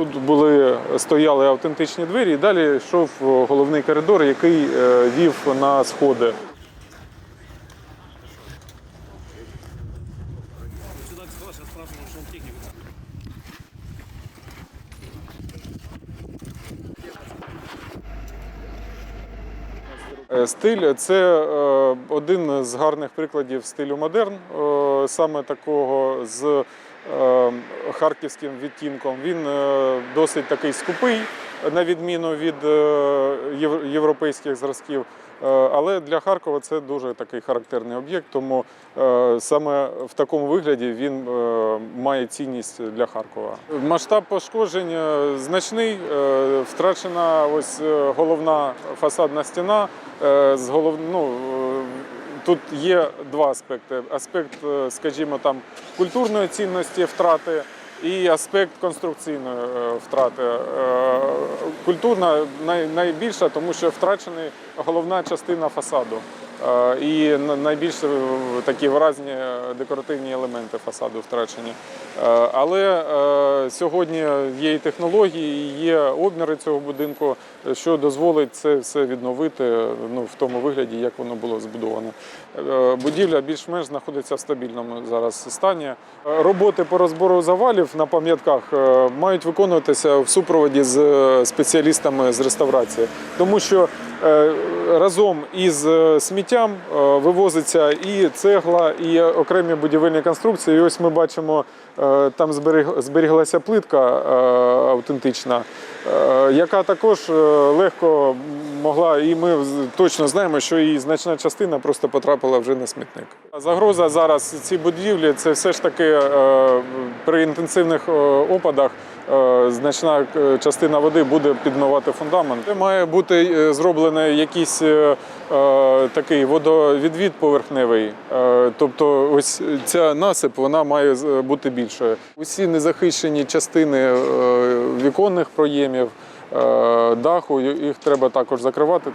Тут були стояли автентичні двері, і далі йшов е, головний коридор, який е, вів на сходи. Е, Стиль це один з гарних прикладів стилю модерн, саме такого з харківським відтінком. Він е, досить такий скупий, на відміну від е, європейських зразків. Е, Але для Харкова це дуже такий характерний об'єкт, тому саме в такому вигляді він має цінність для Харкова. Масштаб пошкоджень значний. Втрачена ось головна фасадна стіна. З голов... ну, Тут є два аспекти: аспект, е, скажімо, там культурної цінності втрати і аспект конструкційної е, втрати. Е, Культурна найбільша, тому що втрачена головна частина фасаду. І на- найбільш такі виразні декоративні елементи фасаду втрачені. Але сьогодні є і технології, і є обміри цього будинку, що дозволить це все відновити ну, в тому вигляді, як воно було збудовано. Е, Будівля більш-менш знаходиться в стабільному зараз стані. Е, Роботи по розбору завалів на пам'ятках е, мають виконуватися в супроводі з спеціалістами з реставрації, тому що разом із сміттям вивозиться і цегла, і окремі будівельні конструкції. І ось ми бачимо, там зберіг- зберіглася плитка е, автентична, е, яка також е, легко могла, і ми точно знаємо, що її значна частина просто потрапила вже на смітник. Загроза зараз ці будівлі це все ж таки при інтенсивних опадах. Е, Значна е, частина води буде підмивати фундамент. Має бути е, зроблений якийсь такий водовідвід поверхневий. Тобто, ось ця насип вона має бути більшою. Усі незахищені частини віконних проємів, даху їх треба також закривати.